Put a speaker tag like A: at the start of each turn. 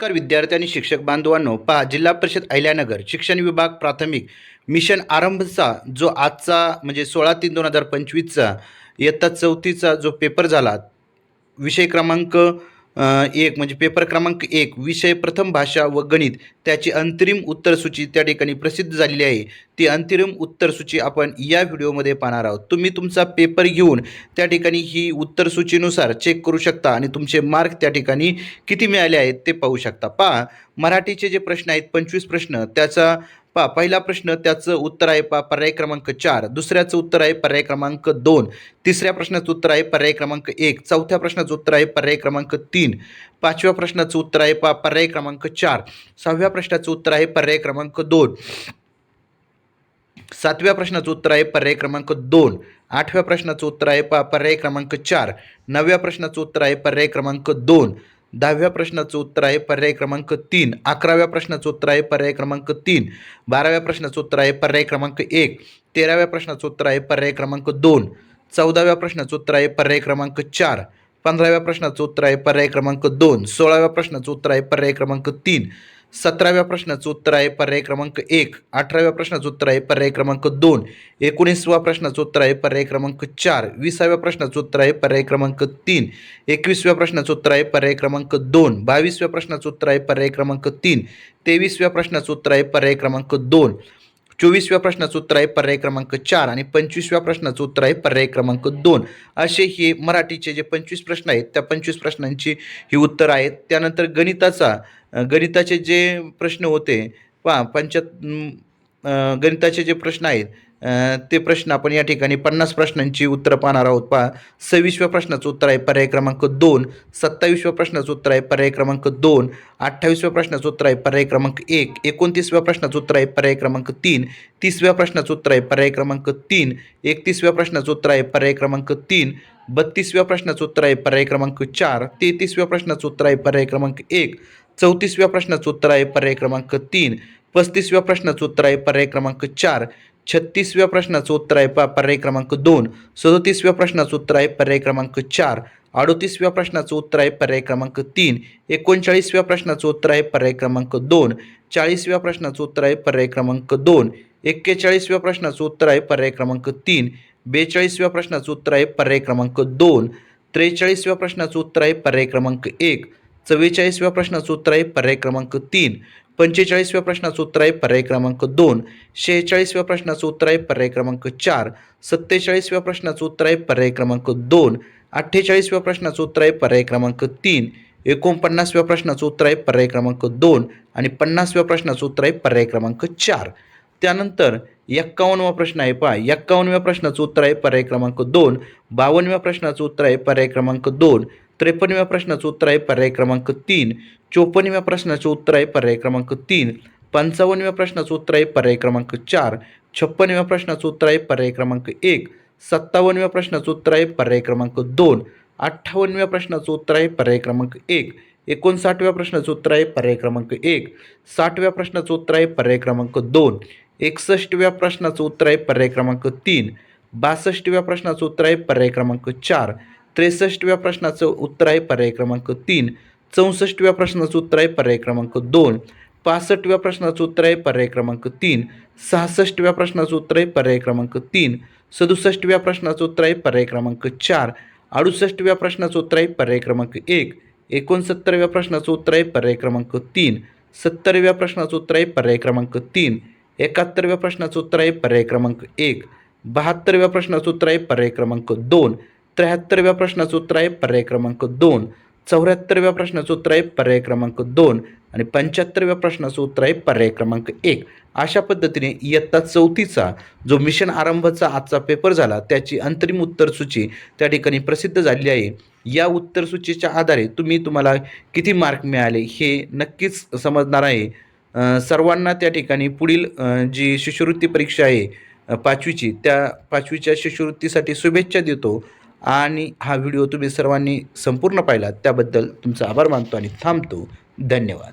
A: नमस्कार विद्यार्थी आणि शिक्षक बांधवांनो पहा जिल्हा परिषद अहिल्यानगर शिक्षण विभाग प्राथमिक मिशन आरंभचा जो आजचा म्हणजे सोळा तीन दोन हजार पंचवीसचा इयत्ता चौथीचा जो पेपर झाला विषय क्रमांक एक म्हणजे पेपर क्रमांक एक विषय प्रथम भाषा व गणित. त्याची अंतरिम उत्तरसूची त्या ठिकाणी प्रसिद्ध झालेली आहे. ती अंतरिम उत्तरसूची आपण या व्हिडिओमध्ये पाहणार आहोत. तुम्ही तुमचा पेपर घेऊन त्या ठिकाणी ही उत्तरसूचीनुसार चेक करू शकता आणि तुमचे मार्क त्या ठिकाणी किती मिळाले आहेत ते पाहू शकता. पहा मराठीचे जे प्रश्न आहेत पंचवीस प्रश्न त्याचा पहा पहिला प्रश्न त्याचं उत्तर आहे पा पर्याय क्रमांक चार. दुसऱ्याचं उत्तर आहे पर्याय क्रमांक दोन. तिसऱ्या प्रश्नाचं उत्तर आहे पर्याय क्रमांक एक. चौथ्या प्रश्नाचं उत्तर आहे पर्याय क्रमांक तीन. पाचव्या प्रश्नाचं उत्तर आहे पा पर्याय क्रमांक चार. सहाव्या प्रश्नाचं उत्तर आहे पर्याय क्रमांक दोन. सातव्या प्रश्नाचं उत्तर आहे पर्याय क्रमांक दोन. आठव्या प्रश्नाचं उत्तर आहे पहा पर्याय क्रमांक चार. नवव्या प्रश्नाचं उत्तर आहे पर्याय क्रमांक दोन. दहाव्या प्रश्नाचं उत्तर आहे पर्याय क्रमांक तीन. अकराव्या प्रश्नाचं उत्तर आहे पर्याय क्रमांक तीन. बाराव्या प्रश्नाचं उत्तर आहे पर्याय क्रमांक एक. तेराव्या प्रश्नाचं उत्तर आहे पर्याय क्रमांक दोन. चौदाव्या प्रश्नाचं उत्तर आहे पर्याय क्रमांक चार. पंधराव्या प्रश्नाचं उत्तर आहे पर्याय क्रमांक दोन. सोळाव्या प्रश्नाचं उत्तर आहे पर्याय क्रमांक तीन. सतराव्या प्रश्नाचं उत्तर आहे पर्याय क्रमांक एक. अठराव्या प्रश्नाचं उत्तर आहे पर्याय क्रमांक दोन. एकोणीसवा प्रश्नाचं उत्तर आहे पर्याय क्रमांक चार. विसाव्या प्रश्नाचं उत्तर आहे पर्याय क्रमांक तीन. एकवीसव्या प्रश्नाचं उत्तर आहे पर्याय क्रमांक दोन. बावीसव्या प्रश्नाचं उत्तर आहे पर्याय क्रमांक तीन. तेवीसव्या प्रश्नाचं उत्तर आहे पर्याय क्रमांक दोन. चोवीसव्या प्रश्नाचं उत्तर आहे पर्याय क्रमांक चार. आणि पंचवीसव्या प्रश्नाचं उत्तर आहे पर्याय क्रमांक दोन. असे हे मराठीचे जे पंचवीस प्रश्न आहेत त्या पंचवीस प्रश्नांची ही उत्तर आहेत. त्यानंतर गणिताचा गणिताचे जे प्रश्न होते पहा पंचात गणिताचे जे प्रश्न आहेत ते प्रश्न आपण या ठिकाणी पन्नास प्रश्नांची उत्तरं पाहणार आहोत. पहा सव्वीसव्या प्रश्नाचं उत्तर आहे पर्याय क्रमांक दोन सत्तावीसव्या प्रश्नाचं उत्तर आहे पर्याय क्रमांक दोन अठ्ठावीसव्या प्रश्नाचं उत्तर आहे पर्याय क्रमांक एक एकोणतीसव्या प्रश्नाचं उत्तर आहे पर्याय क्रमांक तीन तीसव्या प्रश्नाचं उत्तर आहे पर्याय क्रमांक तीन एकतीसव्या प्रश्नाचं उत्तर आहे पर्याय क्रमांक तीन बत्तीसव्या प्रश्नाचं उत्तर आहे पर्याय क्रमांक चार तेहतीसव्या प्रश्नाचं उत्तर आहे पर्याय क्रमांक एक चौतीसव्या प्रश्नाचं उत्तर आहे पर्याय क्रमांक तीन पस्तीसव्या प्रश्नाचं उत्तर आहे पर्याय क्रमांक चार छत्तीसव्या प्रश्नाचं उत्तर आहे प पर्याय क्रमांक दोन सदोतीसव्या प्रश्नाचं उत्तर आहे पर्याय क्रमांक चार अडोतीसव्या प्रश्नाचं उत्तर आहे पर्याय क्रमांक तीन एकोणचाळीसव्या प्रश्नाचं उत्तर आहे पर्याय क्रमांक दोन चाळीसव्या प्रश्नाचं उत्तर आहे पर्याय क्रमांक दोन एक्केचाळीसव्या प्रश्नाचं उत्तर आहे पर्याय क्रमांक तीन बेचाळीसव्या प्रश्नाचं उत्तर आहे पर्याय क्रमांक दोन त्रेचाळीसव्या प्रश्नाचं उत्तर आहे पर्याय क्रमांक एक चव्वेचाळीसव्या प्रश्नाचं उत्तर आहे पर्याय क्रमांक तीन. पंचेचाळीसव्या प्रश्नाचं उत्तर आहे पर्याय क्रमांक दोन. शेहेचाळीसव्या प्रश्नाचं उत्तर आहे पर्याय क्रमांक चार. सत्तेचाळीसव्या प्रश्नाचं उत्तर आहे पर्याय क्रमांक दोन. अठ्ठेचाळीसव्या प्रश्नाचं उत्तर आहे पर्याय क्रमांक तीन. एकोणपन्नासव्या प्रश्नाचं उत्तर आहे पर्याय क्रमांक दोन आणि पन्नासव्या प्रश्नाचं उत्तर आहे पर्याय क्रमांक चार. त्यानंतर एक्कावन्नवा प्रश्न आहे पहा. एक्कावन्नव्या प्रश्नाचं उत्तर आहे पर्याय क्रमांक दोन. बावन्नव्या प्रश्नाचं उत्तर आहे पर्याय क्रमांक दोन. त्रेपन्नव्या प्रश्नाचं उत्तर आहे पर्याय क्रमांक तीन चोपन्नव्या प्रश्नाचं उत्तर आहे पर्याय क्रमांक तीन पंचावन्नव्या प्रश्नाचं उत्तर आहे पर्याय क्रमांक चार छप्पनव्या प्रश्नाचं उत्तर आहे पर्याय क्रमांक एक सत्तावन्नव्या प्रश्नाचं उत्तर आहे पर्याय क्रमांक दोन अठ्ठावन्नव्या प्रश्नाचं उत्तर आहे पर्याय क्रमांक एक एकोणसाठव्या प्रश्नाचं उत्तर आहे पर्याय क्रमांक एक साठव्या प्रश्नाचं उत्तर आहे पर्याय क्रमांक दोन एकसष्टव्या प्रश्नाचं उत्तर आहे पर्याय क्रमांक तीन बासष्टव्या प्रश्नाचं उत्तर आहे पर्याय क्रमांक चार त्रेसष्टव्या प्रश्नाचं उत्तर आहे पर्याय क्रमांक तीन चौसष्टव्या प्रश्नाचं उत्तर आहे पर्याय क्रमांक दोन पासष्टव्या प्रश्नाचं उत्तर आहे पर्याय क्रमांक तीन सहासष्टव्या प्रश्नाचं उत्तर आहे पर्याय क्रमांक तीन सदुसष्टव्या प्रश्नाचं उत्तर आहे पर्याय क्रमांक चार अडुसष्टव्या प्रश्नाचं उत्तर आहे पर्याय क्रमांक एक एकोणसत्तरव्या प्रश्नाचं उत्तर आहे पर्याय क्रमांक तीन सत्तरव्या प्रश्नाचं उत्तर आहे पर्याय क्रमांक तीन एकाहत्तरव्या प्रश्नाचं उत्तर आहे पर्याय क्रमांक एक बहात्तरव्या प्रश्नाचं उत्तर आहे पर्याय क्रमांक दोन त्र्याहत्तरव्या प्रश्नाचं उत्तर आहे पर्याय क्रमांक दोन. चौऱ्याहत्तरव्या प्रश्नाचं उत्तर आहे पर्याय क्रमांक दोन. आणि पंच्याहत्तरव्या प्रश्नाचं उत्तर आहे पर्याय क्रमांक एक. अशा पद्धतीने इयत्ता चौथीचा जो मिशन आरंभचा आजचा पेपर झाला त्याची अंतरिम उत्तरसूची त्या ठिकाणी प्रसिद्ध झालेली आहे. या उत्तरसूचीच्या आधारे तुम्ही तुम्हाला किती मार्क मिळाले हे नक्कीच समजणार आहे. सर्वांना त्या ठिकाणी पुढील जी शिष्यवृत्ती परीक्षा आहे पाचवीची त्या पाचवीच्या शिष्यवृत्तीसाठी शुभेच्छा देतो. आणि हा व्हिडिओ तुम्ही सर्वांनी संपूर्ण पाहिला त्याबद्दल तुमचा आभार मानतो आणि थांबतो. धन्यवाद.